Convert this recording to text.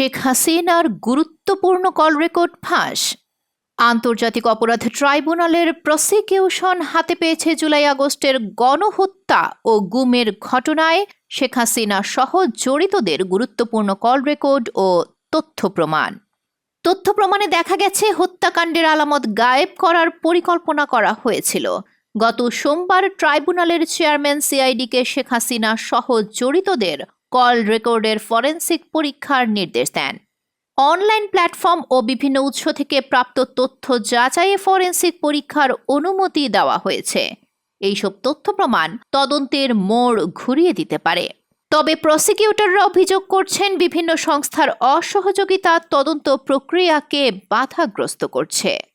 শেখ হাসিনার গুরুত্বপূর্ণ call record ফাঁস। আন্তর্জাতিক অপরাধ ট্রাইব্যুনালের প্রসিকিউশন হাতে পেয়েছে জুলাই আগস্টের গণহত্যা ও গুমের ঘটনায় শেখ হাসিনা সহ জড়িতদের গুরুত্বপূর্ণ কল রেকর্ড ও তথ্য প্রমাণ। তথ্য প্রমাণে দেখা গেছে, হত্যাকাণ্ডের আলামত গায়েব করার পরিকল্পনা করা হয়েছিল। গত সোমবার ট্রাইব্যুনালের চেয়ারম্যান সিআইডিকে শেখ হাসিনা সহ জড়িতদের কল রেকর্ডের ফরেন্সিক পরীক্ষার নির্দেশ দেন। অনলাইন প্ল্যাটফর্ম ও বিভিন্ন উৎস থেকে প্রাপ্ত তথ্য যাচাইয়ে ফরেন্সিক পরীক্ষার অনুমতি দেওয়া হয়েছে। এইসব তথ্য প্রমাণ তদন্তের মোড় ঘুরিয়ে দিতে পারে। তবে প্রসিকিউটররা অভিযোগ করছেন বিভিন্ন সংস্থার অসহযোগিতা তদন্ত প্রক্রিয়াকে বাধাগ্রস্ত করছে।